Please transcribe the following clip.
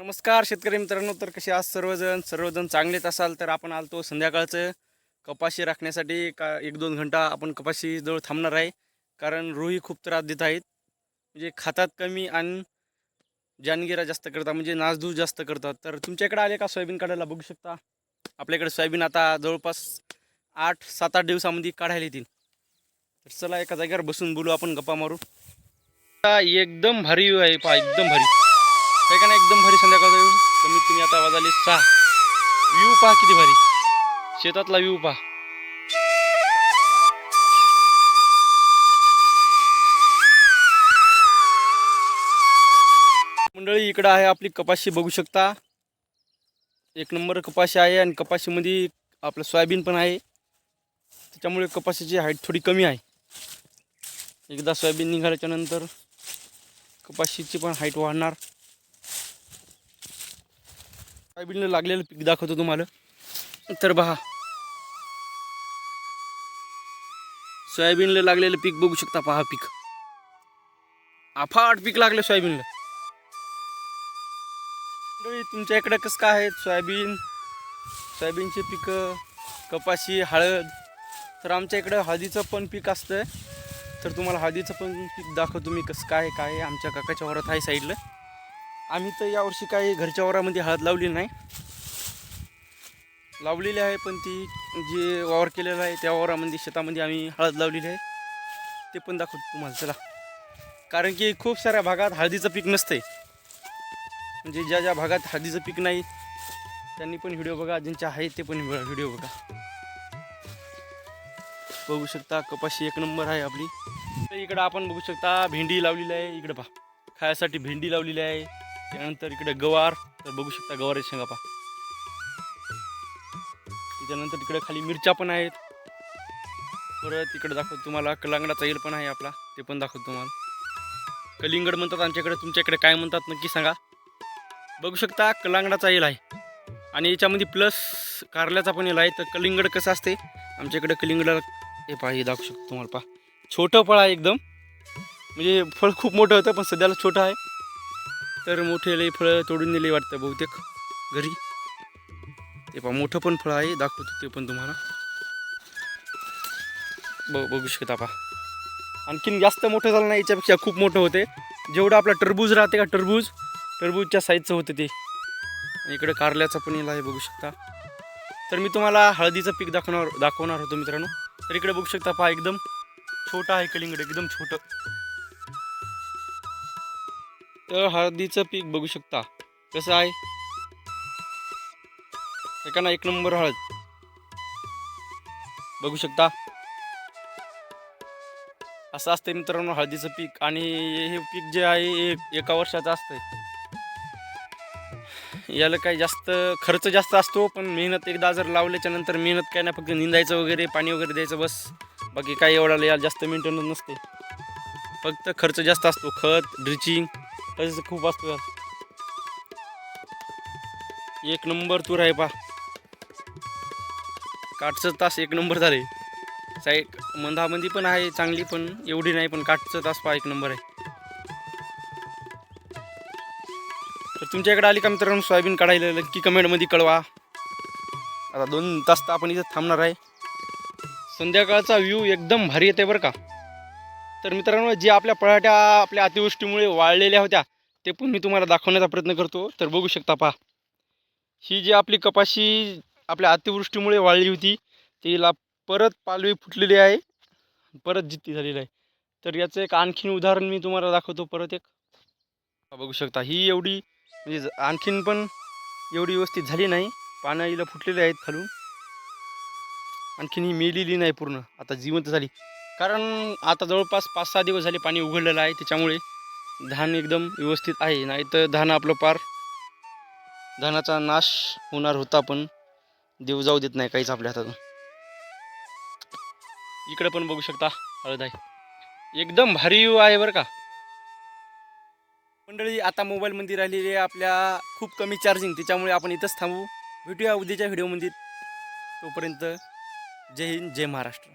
नमस्कार शेतकरी मित्रांनो तर कसे आज सर्वजण सर्वजण चांगलेच असाल तर आपण आलतो संध्याकाळचं. कपाशी राखण्यासाठी का एक दोन घंटा आपण कपाशीजवळ थांबणार आहे. कारण रोही खूप त्रास देत आहेत. म्हणजे खातात कमी आणि जानगिरा जास्त करतात म्हणजे नासधूस जास्त करतात. तर तुमच्याकडे आले का सोयाबीन काढायला? बघू शकता. आपल्याकडे सोयाबीन आता जवळपास आठ सात आठ दिवसामध्ये काढायला येतील. तर चला एका जागेवर बसून बोलू आपण गप्पा मारू. एकदम भारी आहे पहा एकदम भारी. काय का नाही एकदम भारी संध्याकाळचा व्ह्यू कमीत कमी आता वाजाले सहा. व्ह्यू पहा किती भारी. शेतातला व्ह्यू पहा. मंडळी इकडं आहे आपली कपाशी बघू शकता. एक नंबर कपाशी आहे आणि कपाशीमध्ये आपलं सोयाबीन पण आहे. त्याच्यामुळे कपाशीची हाईट थोडी कमी आहे. एकदा सोयाबीन निघाल्याच्यानंतर कपाशीची पण हाईट वाढणार. सोयाबीनला लागलेलं पीक दाखवतो तुम्हाला. तर पहा सोयाबीनला लागलेलं पीक बघू शकता पहा पीक अफाट पीक लागलं सोयाबीनला. तुमच्या इकडे कसं काय आहे? सोयाबीन सोयाबीनचे पिकं कपाशी हळद. तर आमच्या इकडं हळदीचं पण पीक असतं तर तुम्हाला हळदीचं पण पीक दाखवतो मी कसं काय काय आहे. आमच्या काकाच्या वरात आहे साईडला आम्ही तर यावर्षी काही घरच्या वावरामध्ये हळद लावली नाही. लावलेली आहे पण ती जे वावर केलेलं आहे त्या वावरामध्ये शेतामध्ये आम्ही हळद लावलेली आहे. ते पण दाखवतो तुम्हाला चला. कारण की खूप साऱ्या भागात हळदीचं पीक नसते म्हणजे ज्या ज्या भागात हळदीचं पीक नाही त्यांनी पण व्हिडिओ बघा ज्यांचे आहे ते पण व्हिडिओ बघा. बघू शकता कपाशी एक नंबर आहे आपली. तर इकडं आपण बघू शकता भेंडी लावलेली आहे इकडं पहा. खायसाठी भेंडी लावलेली आहे. त्यानंतर इकडे गवार. तर बघू शकता गवारी शेंगा पहा त्याच्यानंतर तिकडे खाली मिरच्या पण आहेत. परत इकडे दाखवतो तुम्हाला. कलांगडाचा येल पण आहे आपला. ते पण दाखवतो तुम्हाला. कलिंगड म्हणतात आमच्याकडे. तुमच्याकडे काय म्हणतात नक्की सांगा. बघू शकता कलांगडाचा येल आहे. आणि याच्यामध्ये प्लस कारल्याचा पण येल आहे. तर कलिंगड कसं असते? आमच्याकडे कलिंगडाला हे पहा हे दाखवू शकतो तुम्हाला. पहा. छोटं फळ आहे एकदम. म्हणजे फळ खूप मोठं होतं पण सध्याला छोटं आहे. तर मोठे लई फळं तोडून दिले वाटतं बहुतेक घरी. ते पहा मोठं पण फळ आहे दाखवतो ते पण तुम्हाला. ब बघू शकता पहा. आणखीन जास्त मोठं झालं नाही याच्यापेक्षा खूप मोठं होते. जेवढं आपला टरबूज राहते का टरबूज टरबूजच्या साईजचं होतं ते. इकडं इकडे कारल्याचं पण येला आहे बघू शकता. तर मी तुम्हाला हळदीचं पीक दाखवणार दाखवणार होतो मित्रांनो. तर इकडे बघू शकता पहा एकदम छोटं आहे कलिंगड एकदम छोटं. तर हळदीचं पीक बघू शकता. कसं आहे? एका ना एक नंबर हळद. बघू शकता. असं असते मित्रांनो हळदीचं पीक आणि हे पीक जे आहे हे एका वर्षाचं असतंय. याला काही जास्त खर्च जास्त असतो पण मेहनत एकदा जर लावल्याच्या नंतर मेहनत काय नाही फक्त निंदायचं वगैरे पाणी वगैरे द्यायचं बस. बाकी काही एवढा याला जास्त मेंटेनन्स नसते. फक्त खर्च जास्त असतो खत ड्रिचिंग त्याचं खूप असतो. एक नंबर तूर आहे पा. काठचं तास एक नंबर झाले. साईड मंदामंदी पण आहे चांगली पण एवढी नाही पण काठचं तास पा एक नंबर आहे. तर तुमच्याकडे आली का मित्रांनो सोयाबीन काढायला नक्की कमेंटमध्ये कळवा. आता दोन तास तर आपण इथं थांबणार आहे. संध्याकाळचा व्ह्यू एकदम भारी येते बरं का. तर मित्रांनो जे आपल्या पराठ्या आपल्या अतिवृष्टीमुळे वाळलेल्या होत्या ते पण मी तुम्हाला दाखवण्याचा प्रयत्न करतो. तर बघू शकता पहा. ही जी आपली कपाशी आपल्या अतिवृष्टीमुळे वाळली होती तिला परत पालवी फुटलेली आहे. परत जित्ती झालेली आहे. तर याचं एक आणखीन उदाहरण मी तुम्हाला दाखवतो परत एक. बघू शकता ही एवढी म्हणजे आणखीन पण एवढी व्यवस्थित झाली नाही. पानं हिला फुटलेली आहेत खालून. आणखीन ही मेलेली नाही पूर्ण. आता जिवंत झाली. कारण आता जवळपास पाच सहा दिवस झाले पाणी उघडलेलं आहे त्याच्यामुळे धान एकदम व्यवस्थित आहे. नाही तर धान आपलं पार धानाचा नाश होणार होता पण देव जाऊ देत नाही काहीच आपल्या हातातून. इकडे पण बघू शकता हळद आहे. एकदम भारी आहे बरं का. मंडळी आता मोबाईलमध्ये राहिलेली आहे आपल्या खूप कमी चार्जिंग त्याच्यामुळे आपण इथंच थांबू. भेटूया उद्याच्या व्हिडिओमध्ये तोपर्यंत जय हिंद जय महाराष्ट्र.